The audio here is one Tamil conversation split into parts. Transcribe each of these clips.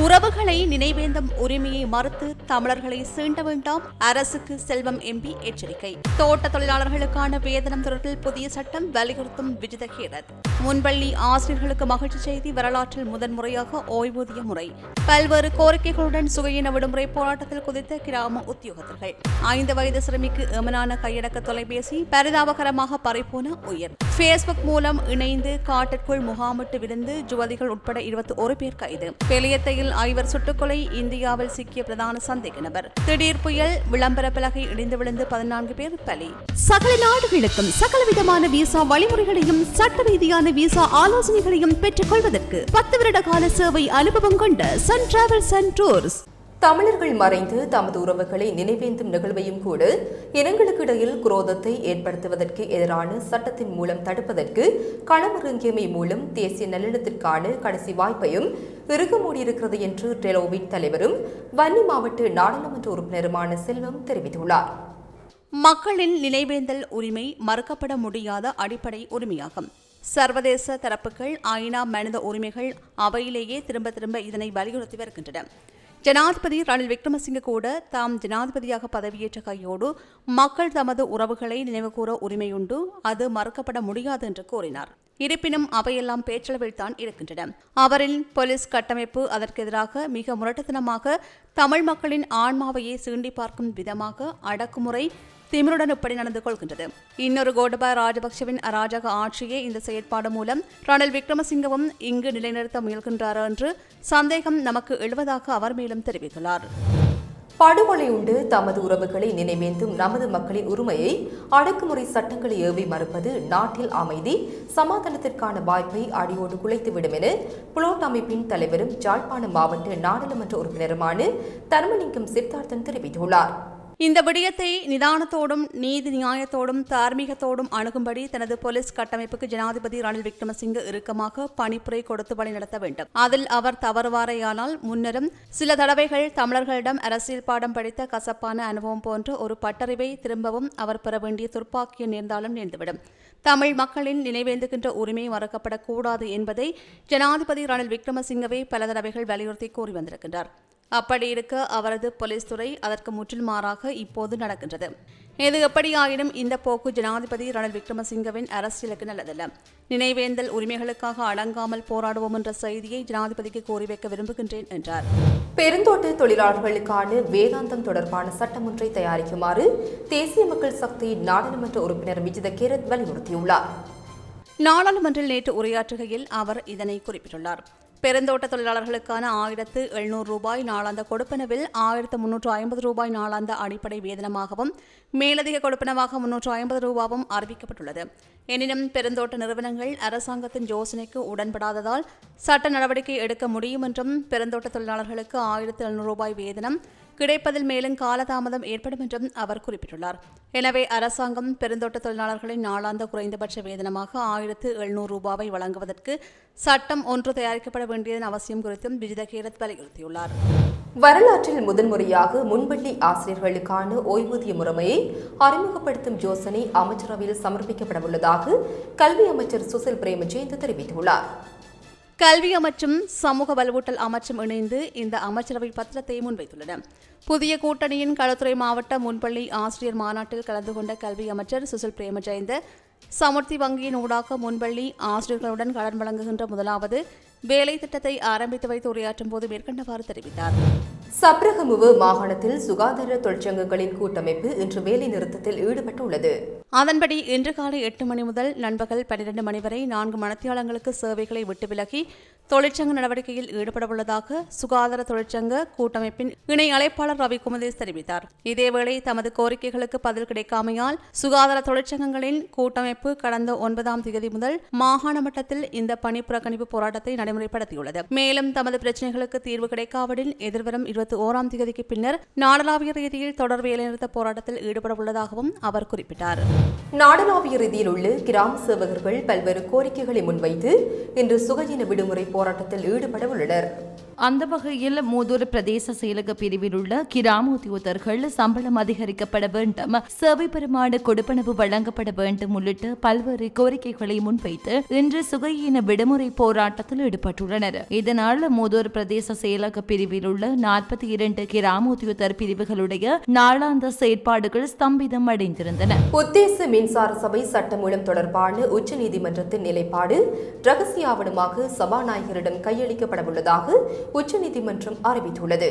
உறவுகளை நினைவேந்தும் உரிமையை மறுத்து தமிழர்களை சீண்ட வேண்டாம். அரசுக்கு செல்வம் எம்பி எச்சரிக்கை. தோட்ட தொழிலாளர்களுக்கான வேதனம் தொடர்பில் புதிய சட்டம் வலியுறுத்தும் விஜித கேரத் முன்பள்ளி ஆசிரியர்களுக்கு மகிழ்ச்சி செய்தி வரலாற்றில் முதன்முறையாக ஓய்வூதிய முறை. பல்வேறு கோரிக்கைகளுடன் சுகையின விடுமுறை போராட்டத்தில் குதித்த கிராம உத்தியோகத்தர்கள். ஐந்து வயது சிறுமிக்கு எமனான கையடக்க தொலைபேசி பரிதாபகரமாக பறிப்போன உயர். பேஸ்புக் மூலம் இணைந்து காட்டிற்குள் முகாமிட்டு விழுந்து ஜுவதிகள் உட்பட இருபத்தி ஒரு பேர் கைது. பெலியத்தையில் ஐவர் சுட்டுக்கொலை இந்தியாவில் சிக்கிய பிரதான சந்தேக நபர். திடீர் புயல் விளம்பர பலகை இடிந்து விழுந்து பதினான்கு பேர் பலி. சகல நாடுகளுக்கும் சகல விதமான விசா வழிமுறைகளையும் சட்ட ரீதியான விசா ஆலோசனைகளையும் பெற்றுக் கொள்வதற்கு பத்து வருட கால சேவை அனுபவம் கொண்ட சன் டிராவல்ஸ் அண்ட் டூர்ஸ் தமிழர்கள் மறைந்து தமது உறவுகளை நினைவேந்தும் நிகழ்வையும் கூட இனங்களுக்கு இடையில் குரோதத்தை ஏற்படுத்துவதற்கு எதிரான சட்டத்தின் மூலம் தடுப்பதற்கு களமிறங்கியமை மூலம் தேசிய நல்லிணத்திற்கான கடைசி வாய்ப்பையும் இறுக மூடியிருக்கிறது என்று டெலோவின் தலைவரும் வன்னி மாவட்ட நாடாளுமன்ற உறுப்பினருமான செல்வம் தெரிவித்துள்ளார். மக்களின் நினைவேந்தல் உரிமை மறுக்கப்பட முடியாத அடிப்படை உரிமையாகும். சர்வதேச தரப்புகள் ஐநா மனித உரிமைகள் அவையிலேயே திரும்ப திரும்ப இதனை வலியுறுத்தி வருகின்றன. ஜனாதிபதி ரணில் விக்ரமசிங்க கூட தாம் ஜனாதிபதியாக பதவியேற்ற கையோடு மக்கள் தமது உறவுகளை நினைவுகூர உரிமையுண்டு அது மறுக்கப்பட முடியாது என்று கூறினார். இருப்பினும் அவையெல்லாம் பேச்சளவில் தான் இருக்கின்றன. அவரின் போலீஸ் கட்டமைப்பு அதற்கு எதிராக மிக முரட்டுத்தனமாக தமிழ் மக்களின் ஆன்மாவையே சீண்டி பார்க்கும் விதமாக அடக்குமுறை திமிருடன் இப்படி நடந்து கொள்கின்றது இன்னொரு கோடபாய ராஜபக்சவின் அராஜக ஆட்சியே இந்த செயற்பாடு மூலம் ரணில் விக்ரமசிங்கவும் இங்கு நிலைநிறுத்த முயல்கின்றார் என்று சந்தேகம் நமக்கு எழுவதாக அவர் மேலும் தெரிவித்துள்ளார். படுகொலை உண்டு. தமது உறவுகளை நினைவேந்தும் நமது மக்களின் உரிமையை அடக்குமுறை சட்டங்களை ஏவி மறுப்பது நாட்டில் அமைதி சமாதானத்திற்கான வாய்ப்பை அடியோடு குலைத்துவிடும் என புலோட் அமைப்பின் தலைவரும் ஜாழ்ப்பாணம் மாவட்ட நாடாளுமன்ற உறுப்பினருமான தர்மலிங்கம் சித்தார்த்தன் தெரிவித்துள்ளார். இந்த விடயத்தை நிதானத்தோடும் நீதி நியாயத்தோடும் தார்மீகத்தோடும் அணுகும்படி தனது போலீஸ் கட்டமைப்புக்கு ஜனாதிபதி ரணில் விக்ரமசிங்க இறுக்கமாக பணிப்புரை கொடுத்து வழி நடத்த வேண்டும். அதில் அவர் தவறுவாரையானால் முன்னரும் சில தடவைகள் தமிழர்களிடம் அரசியல் பாடம் படித்த கசப்பான அனுபவம் போன்ற ஒரு பட்டறிவை திரும்பவும் அவர் பெற வேண்டிய துர்ப்பாக்கியம் நேர்ந்தாலும் நேர்ந்துவிடும். தமிழ் மக்களின் நினைவேந்துகின்ற உரிமை மறக்கப்படக்கூடாது என்பதை ஜனாதிபதி ரணில் விக்ரமசிங்கவே பல தடவைகள் வலியுறுத்தி கூறி வந்திருக்கின்றார். அப்படி இருக்க அவரது போலீஸ் துறை அதற்கு முற்றிலும் மாறாக இப்போது நடக்கின்றது. எது எப்படியாயினும் இந்த போக்கு ஜனாதிபதி ரணில் விக்ரமசிங்கவின் அரசியலுக்கு நல்லதல்ல. நினைவேந்தல் உரிமைகளுக்காக அடங்காமல் போராடுவோம் என்ற செய்தியை ஜனாதிபதிக்கு கூறி வைக்க விரும்புகின்றேன் என்றார். பெருந்தோட்ட தொழிலாளர்களுக்கான வேதாந்தம் தொடர்பான சட்டமொன்றை தயாரிக்குமாறு தேசிய மக்கள் சக்தி நாடாளுமன்ற உறுப்பினர் விஜித கேரத் வலியுறுத்தியுள்ளார். நாடாளுமன்றில் நேற்று உரையாற்றுகையில் அவர் இதனை குறிப்பிட்டுள்ளார். பெருந்தோட்ட தொழிலாளர்களுக்கான ஆயிரத்து எழுநூறு ரூபாய் நாளாந்த கொடுப்பனவில் ஆயிரத்து முன்னூற்று ஐம்பது ரூபாய் நாளாந்த அடிப்படை வேதனமாகவும் மேலதிக கொடுப்பனவாக முன்னூற்று ஐம்பது ரூபாவும் அறிவிக்கப்பட்டுள்ளது. எனினும் பெருந்தோட்ட நிறுவனங்கள் அரசாங்கத்தின் யோசனைக்கு உடன்படாததால் சட்ட நடவடிக்கை எடுக்க முடியும் என்றும் பெருந்தோட்ட தொழிலாளர்களுக்கு ஆயிரத்து எழுநூறு ரூபாய் வேதனம் கிடைப்பதில் மேலும் காலதாமதம் ஏற்படும் என்றும் அவர் குறிப்பிட்டுள்ளார். எனவே அரசாங்கம் பெருந்தோட்ட தொழிலாளர்களின் நாளாந்த குறைந்தபட்ச வேதனமாக ஆயிரத்து எழுநூறு ரூபாவை வழங்குவதற்கு சட்டம் ஒன்று தயாரிக்கப்பட வேண்டியதன் அவசியம் குறித்தும் விஜித கீரத் வலியுறுத்தியுள்ளார். வரலாற்றில் முதன்முறையாக முன்பள்ளி ஆசிரியர்களுக்கான ஓய்வூதிய முறைமையை அறிமுகப்படுத்தும் யோசனை அமைச்சரவையில் சமர்ப்பிக்கப்படவுள்ளதாக கல்வி அமைச்சர் சுசில் பிரேமஜெயந்த் தெரிவித்துள்ளார். கல்வி அமைச்சும் சமூக வலுவூட்டல் அமைச்சும் இணைந்து இந்த அமைச்சரவை பத்திரத்தை முன்வைத்துள்ளன. புதிய கூட்டணியின் களுத்துறை மாவட்ட முன்பள்ளி ஆசிரியர் மாநாட்டில் கலந்து கொண்ட கல்வி அமைச்சர் சுசில் பிரேமஜெயந்த சமுர்த்தி வங்கியின் ஊடாக முன்பள்ளி ஆசிரியர்களுடன் கடன் வழங்குகின்ற முதலாவது வேலை திட்டத்தை ஆரம்பித்து வைத்து உரையாற்றும் போது மேற்கண்டவாறு தெரிவித்தார். சப்ரகமுவு மாகாணத்தில் சுகாதார தொழிற்சங்கங்களின் கூட்டமைப்பு இன்று வேலை நிறுத்தத்தில் ஈடுபட்டுள்ளது. அதன்படி இன்று காலை எட்டு மணி முதல் நண்பகல் பன்னிரண்டு மணி வரை நான்கு மணத்தியாளங்களுக்கு சேவைகளை விட்டு விலகி தொழிற்சங்க நடவடிக்கையில் ஈடுபடவுள்ளதாக சுகாதார தொழிற்சங்க கூட்டமைப்பின் இணை அழைப்பாளர் ரவி குமதேஷ் தெரிவித்தார். இதேவேளை தமது கோரிக்கைகளுக்கு பதில் கிடைக்காமையால் சுகாதார தொழிற்சங்கங்களின் கூட்டமைப்பு கடந்த ஒன்பதாம் தேதி முதல் மாகாண மட்டத்தில் இந்த பணி புறக்கணிப்பு போராட்டத்தை நடைமுறைப்படுத்தியுள்ளது மேலும் தமது பிரச்சினைகளுக்கு தீர்வு கிடைக்காவிடில் எதிர்வரும் இருபத்தி ஓராம் தேதிக்கு பின்னர் நாடளாவிய ரீதியில் தொடர் வேலைநிறுத்த போராட்டத்தில் ஈடுபட உள்ளதாகவும் அவர் குறிப்பிட்டார். நாடளாவிய ரீதியில் உள்ள கிராம சேவகர்கள் பல்வேறு கோரிக்கைகளை முன்வைத்து இன்று சுகஜீன விடுமுறை போராட்டத்தில் ஈடுபட உள்ளனர். அந்த வகையில் மூதூர் பிரதேச செயலக பிரிவில் உள்ள கிராம உத்தியோகத்தர்கள் சம்பளம் அதிகரிக்கப்பட வேண்டும் சேவை பெருமாடு கொடுப்பனவு வழங்கப்பட வேண்டும் உள்ளிட்ட பல்வேறு கோரிக்கைகளை முன்வைத்து இன்று சுகையின விடுமுறை போராட்டத்தில் ஈடுபட்டுள்ளனர். இதனால் மூதூர் பிரதேச செயலக பிரிவில் உள்ள நாற்பத்தி இரண்டு கிராம உத்தியோகத்தர் பிரிவுகளுடைய நாளாந்த செயற்பாடுகள் ஸ்தம்பிதம் அடைந்திருந்தன. உத்தேச மின்சார சபை சட்டமூலம் தொடர்பான உச்சநீதிமன்றத்தின் நிலைப்பாடு ரகசிய ஆவணமாக சபாநாயகரிடம் கையளிக்கப்படவுள்ளதாக உச்சநீதிமன்றம் அறிவித்துள்ளது.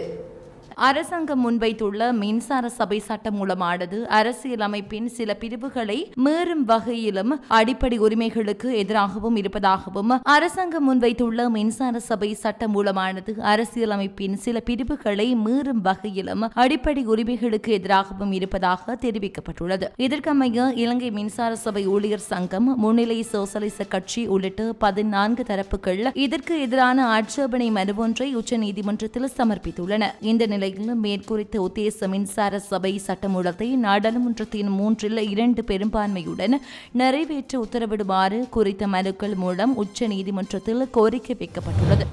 அரசாங்கம் முன்வைத்துள்ள மின்சார சபை சட்டம் மூலமானது அரசியலமைப்பின் சில பிரிவுகளை மீறும் வகையிலும் அடிப்படை உரிமைகளுக்கு எதிராகவும் இருப்பதாகவும் அரசாங்கம் முன்வைத்துள்ள மின்சார சபை சட்டம் மூலமானது அரசியலமைப்பின் சில பிரிவுகளை மீறும் வகையிலும் அடிப்படை உரிமைகளுக்கு எதிராகவும் இருப்பதாக தெரிவிக்கப்பட்டுள்ளது. இதற்கமைய இலங்கை மின்சார சபை ஊழியர் சங்கம் முன்னிலை சோசலிச கட்சி உள்ளிட்ட பதினான்கு தரப்புகள் இதற்கு எதிரான ஆட்சேபனை மனு ஒன்றை உச்சநீதிமன்றத்தில் சமர்ப்பித்துள்ளன. இந்த நிலையில் மேற்குறித்த உத்தேச மின்சார சபை சட்டமூலத்தை நாடாளுமன்றத்தின் மூன்றில் இரண்டு பெரும்பான்மையுடன் நிறைவேற்ற உத்தரவிடுமாறு குறித்த மனுக்கள் மூலம் உச்சநீதிமன்றத்தில் கோரிக்கை வைக்கப்பட்டுள்ளது.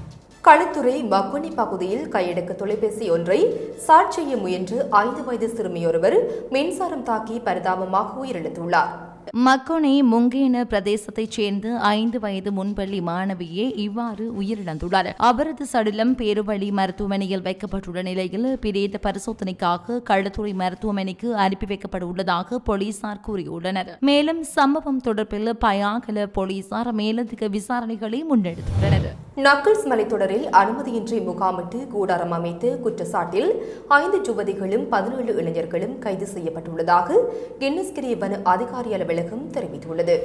களுத்துறை மக்குனி பகுதியில் கையடக்க தொலைபேசி ஒன்றை சார்ஜ் செய்ய முயன்று ஐந்து வயது சிறுமியொருவர் மின்சாரம் தாக்கி பரிதாபமாக உயிரிழந்துள்ளார். மக்கோனை முங்கேன பிரதேசத்தைச் சேர்ந்த ஐந்து வயது முன்பள்ளி மாணவியே இவ்வாறு உயிரிழந்துள்ளார். அவரது சடலம் பேருவழி மருத்துவமனையில் வைக்கப்பட்டுள்ள நிலையில் பிரேத பரிசோதனைக்காக களத்துறை மருத்துவமனைக்கு அனுப்பி வைக்கப்படவுள்ளதாக போலீசார் கூறியுள்ளனர். மேலும் சம்பவம் தொடர்பில் பயாகல போலீசார் மேலதிக விசாரணைகளை முன்னெடுத்துள்ளனர். நக்கல்ஸ் மலைத்தொடரில் அனுமதியின்றி முகாமிட்டு கூடாரம் அமைத்து குற்றச்சாட்டில் ஐந்து யுவதிகளும் பதினேழு இளைஞர்களும் கைது செய்யப்பட்டுள்ளதாக கின்னஸ்கிரி வன அதிகாரி அலுவலகம் தெரிவித்துள்ளது.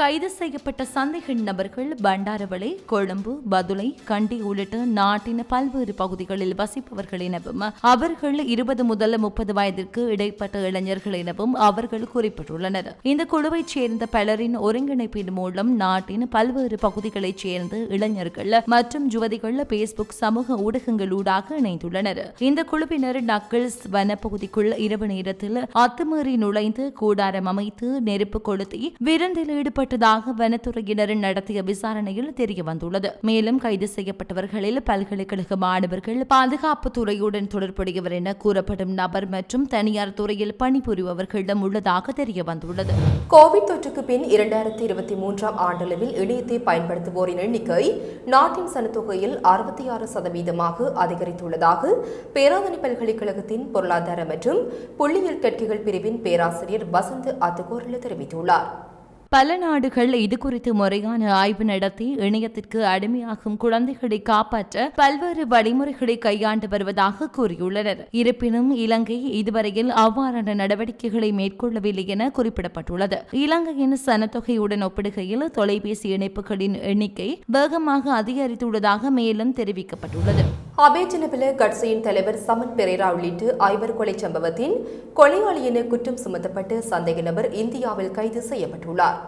கைது செய்யப்பட்ட சந்தேக நபர்கள் பண்டாரவளை கொழும்பு பதுளை கண்டி உள்ளிட்ட நாட்டின் பல்வேறு பகுதிகளில் வசிப்பவர்கள் எனவும் அவர்கள் இருபது முதல் முப்பது வயதிற்கு இடைப்பட்ட இளைஞர்கள் எனவும் அவர்கள் குறிப்பிட்டுள்ளனர். இந்த குழுவைச் சேர்ந்த பலரின் ஒருங்கிணைப்பின் மூலம் நாட்டின் பல்வேறு பகுதிகளைச் சேர்ந்த இளைஞர்கள் மற்றும் யுவதிகள் பேஸ்புக் சமூக ஊடகங்களூடாக இணைந்துள்ளனர். இந்த குழுவினர் நக்கிள்ஸ் வனப்பகுதிக்குள் இரவு நேரத்தில் அத்துமீறி நுழைந்து கூடாரம் அமைத்து நெருப்பு கொளுத்தி விருந்தில் ஈடுபட்டதாக வனத்துறையினரின் நடத்திய விசாரணையில் தெரியவந்துள்ளது. மேலும் கைது செய்யப்பட்டவர்களில் பல்கலைக்கழக மாணவர்கள் பாதுகாப்பு துறையுடன் தொடர்புடையவர் என கூறப்படும் நபர் மற்றும் தனியார் துறையில் பணிபுரிபவர்களிடம் உள்ளதாக தெரிய வந்துள்ளது கோவிட் தொற்றுக்கு பின் இரண்டாயிரத்தி இருபத்தி மூன்றாம் ஆண்டளவில் இணையத்தை பயன்படுத்துவோரின் எண்ணிக்கை நாட்டின் சனத்தொகையில் அறுபத்தி ஆறு சதவீதமாக அதிகரித்துள்ளதாக பேராதனை பல்கலைக்கழகத்தின் பொருளாதார மற்றும் புள்ளியியல் கற்கைகள் பிரிவின் பேராசிரியர் வசந்த் அத்துகோரில் தெரிவித்துள்ளார். பல நாடுகள் இது குறித்து முறையான ஆய்வு நடத்தி இணையத்திற்கு அடிமையாகும் குழந்தைகளை காப்பாற்ற பல்வேறு வழிமுறைகளை கையாண்டு வருவதாக கூறியுள்ளனர். இருப்பினும் இலங்கை இதுவரையில் அவ்வாறான நடவடிக்கைகளை மேற்கொள்ளவில்லை என குறிப்பிடப்பட்டுள்ளது. இலங்கையின் சனத்தொகையுடன் ஒப்பிடுகையில் தொலைபேசி இணைப்புகளின் எண்ணிக்கை வேகமாக அதிகரித்துள்ளதாக மேலும் தெரிவிக்கப்பட்டுள்ளது. அபேஜனபில கட்சியின் தலைவர் சமன் பெரேரா உள்ளிட்டு ஐவர் கொலை சம்பவத்தின் கொலையாளி என குற்றம் சுமத்தப்பட்டு சந்தேக நபர் இந்தியாவில் கைது செய்யப்பட்டுள்ளார்.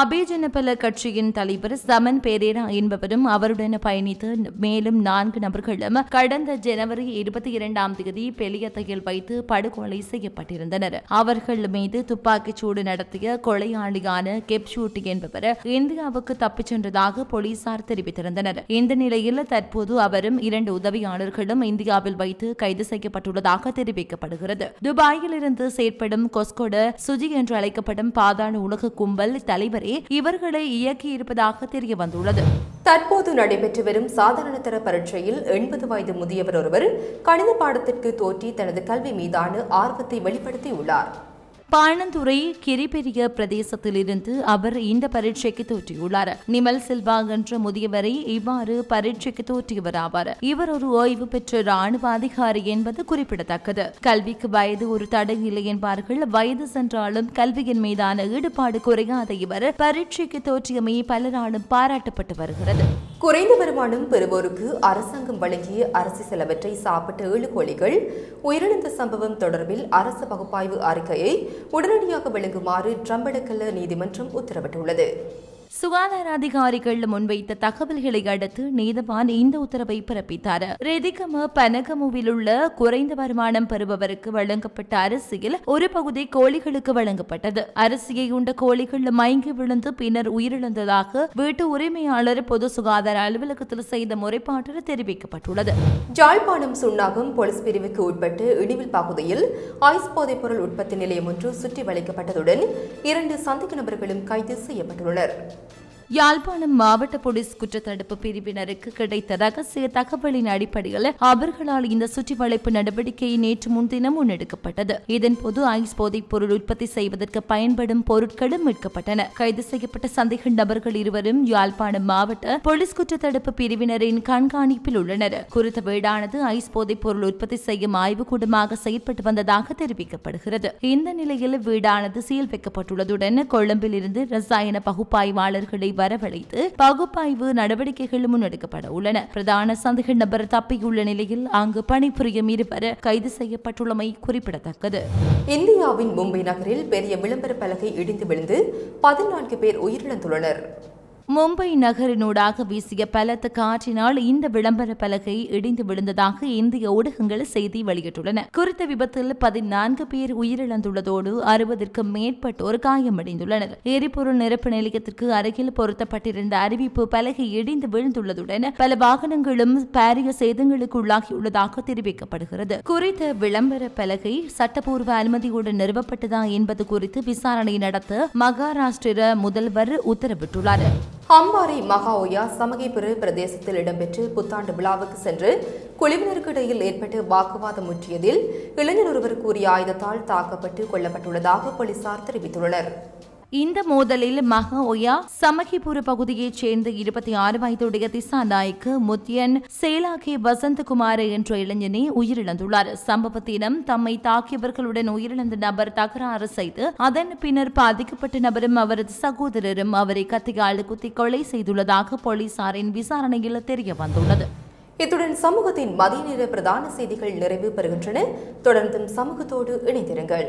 அபேஜனபல கட்சியின் தலைவர் சமன் பேரேரா என்பவரும் அவருடன் பயணித்த மேலும் நான்கு நபர்களும் கடந்த ஜனவரி இருபத்தி இரண்டாம் தேதி பெலியத்தையில் வைத்து படுகொலை செய்யப்பட்டிருந்தனர். அவர்கள் மீது துப்பாக்கிச் சூடு நடத்திய கொலையாளியான கெப்ஷூட்டி என்பவர் இந்தியாவுக்கு தப்பிச் சென்றதாக போலீசார் தெரிவித்திருந்தனர். இந்த நிலையில் தற்போது அவரும் இரண்டு உதவியாளர்களும் இந்தியாவில் வைத்து கைது செய்யப்பட்டுள்ளதாக தெரிவிக்கப்படுகிறது. துபாயில் இருந்து செயற்படும் கொஸ்கொட சுஜி என்று அழைக்கப்படும் பாதாள உலக கும்பல் தலைவர் இவர்களை இயக்கியிருப்பதாக தெரிய வந்துள்ளது. தற்போது நடைபெற்று வரும் சாதாரண தர பரீட்சையில் எண்பது வயது முதியவர் ஒருவர் கணித பாடத்திற்கு தோற்றி தனது கல்வி மீதான ஆர்வத்தை வெளிப்படுத்தியுள்ளார். பாணந்துறை கிரிபெரிய பிரதேசத்திலிருந்து அவர் இந்த பரீட்சைக்கு தோற்றியுள்ளார். நிமல் சில்வா என்ற முதியவரை இவ்வாறு பரீட்சைக்கு தோற்றியவர் ஆவார் இவர் ஒரு ஓய்வு பெற்ற ராணுவ அதிகாரி என்பது குறிப்பிடத்தக்கது. கல்விக்கு வயது ஒரு தடை இல்லை என்பார்கள். வயது சென்றாலும் கல்வியின் மீதான ஈடுபாடு குறையாத இவர் பரீட்சைக்கு தோற்றியமை பலராலும் பாராட்டப்பட்டு வருகிறது. குறைந்த வருமானம் பெறுவோருக்கு அரசாங்கம் வழங்கிய அரசு சிலவற்றை சாப்பிட்ட ஏழு கோழிகள் உயிரிழந்த சம்பவம் தொடர்பில் அரசு பகுப்பாய்வு அறிக்கையை உடனடியாக வழங்குமாறு ட்ரம்படக்கல்ல நீதிமன்றம் உத்தரவிட்டுள்ளது. சுகாதார அதிகாரிகள் முன்வைத்த தகவல்களை அடுத்து நீதவான் இந்த உத்தரவை பிறப்பித்தார். ரெதிகம பனகமுவில் உள்ள குறைந்த வருமானம் பெறுபவருக்கு வழங்கப்பட்ட அரிசியில் ஒரு பகுதி கோழிகளுக்கு வழங்கப்பட்டது. அரிசியை உண்ட கோழிகள் மயங்கி விழுந்து பின்னர் உயிரிழந்ததாக வீட்டு உரிமையாளர் பொது சுகாதார அலுவலகத்தில் செய்த முறைப்பாட்டில் தெரிவிக்கப்பட்டுள்ளது. ஜாழ்ப்பாணம் சுண்ணாகம் போலீஸ் பிரிவுக்கு உட்பட்டு இடிவில் பகுதியில் ஐஸ் போதைப்பொருள் உற்பத்தி நிலையம் ஒன்று சுற்றி வளைக்கப்பட்டதுடன் இரண்டு சந்தேக நபர்களும் கைது செய்யப்பட்டுள்ளனர். யாழ்ப்பாணம் மாவட்ட போலீஸ் குற்றத்தடுப்பு பிரிவினருக்கு கிடைத்த ரகசிய தகவலின் அடிப்படையில் அவர்களால் இந்த சுற்றி வளைப்பு நடவடிக்கை நேற்று முன்தினம் முன்னெடுக்கப்பட்டது. இதன்போது ஐஸ் போதைப் பொருள் உற்பத்தி செய்வதற்கு பயன்படும் பொருட்களும் மீட்கப்பட்டன கைது செய்யப்பட்ட சந்தேக நபர்கள் இருவரும் யாழ்ப்பாணம் மாவட்ட போலீஸ் குற்றத்தடுப்பு பிரிவினரின் கண்காணிப்பில் உள்ளனர். குறித்த வீடானது ஐஸ் போதைப் பொருள் உற்பத்தி செய்யும் ஆய்வுக்கூடமாக செயல்பட்டு வந்ததாக தெரிவிக்கப்படுகிறது. இந்த நிலையில் வீடானது சீல் வைக்கப்பட்டுள்ளதுடன் கொழும்பில் இருந்து ரசாயன பகுப்பாய்வாளர்களை வரவழைத்து பகுப்பாய்வு நடவடிக்கைகள் முன்னெடுக்கப்பட உள்ளன. பிரதான சந்தேக நபர் தப்பியுள்ள நிலையில் அங்கு பணிபுரியும் இருவர் கைது செய்யப்பட்டுள்ளமை குறிப்பிடத்தக்கது. இந்தியாவின் மும்பை நகரில் பெரிய விளம்பர பலகை இடிந்து விழுந்து பதினான்கு பேர் உயிரிழந்துள்ளனர். மும்பை நகரினூடாக வீசிய பலத்த காற்றினால் இந்த விளம்பர பலகை இடிந்து விழுந்ததாக இந்திய ஊடகங்கள் செய்தி வெளியிட்டுள்ளன. குறித்த விபத்தில் பதினான்கு பேர் உயிரிழந்துள்ளதோடு அறுபதற்கும் மேற்பட்டோர் காயமடைந்துள்ளனர். எரிபொருள் நிரப்பு நிலையத்திற்கு அருகில் பொருத்தப்பட்டிருந்த அறிவிப்பு பலகை இடிந்து விழுந்துள்ளதுடன் பல வாகனங்களும் பாரிய சேதங்களுக்குள்ளாகியுள்ளதாக தெரிவிக்கப்படுகிறது. குறித்த விளம்பர பலகை சட்டப்பூர்வ அனுமதியுடன் நிறுவப்பட்டதா என்பது குறித்து விசாரணை நடத்த மகாராஷ்டிர முதல்வர் உத்தரவிட்டுள்ளார். அம்பாறை மகாஓயா சமகிபுர பிரதேசத்தில் இடம்பெற்ற புத்தாண்டு விழாவுக்கு சென்று குழுவினருக்கு இடையில் வாக்குவாதம் முற்றியதில் இளைஞர் ஒருவர் கூறிய ஆயுதத்தால் தாக்கப்பட்டு கொல்லப்பட்டுள்ளதாக போலீசார் தெரிவித்துள்ளனர். இந்த மோதலில் மகா ஒயா சமகிபுர பகுதியைச் சேர்ந்த இருபத்தி ஆறு வயதுடைய திசா நாய்க்கு முத்தியன் சேலாகே வசந்தகுமார் என்ற இளைஞனே உயிரிழந்துள்ளார். சம்பவத்தினம் தம்மை தாக்கியவர்களுடன் உயிரிழந்த நபர் தகராறு செய்து அதன் பின்னர் பாதிக்கப்பட்ட நபரும் அவரது சகோதரரும் அவரை கத்தியால் குத்தி கொலை செய்துள்ளதாக போலீசாரின் விசாரணையில் தெரிய வந்துள்ளது இத்துடன் சமூகத்தின் மதிய நேர பிரதான செய்திகள் நிறைவு பெறுகின்றன. தொடர்ந்தும் சமூகத்தோடு இணைந்திருங்கள்.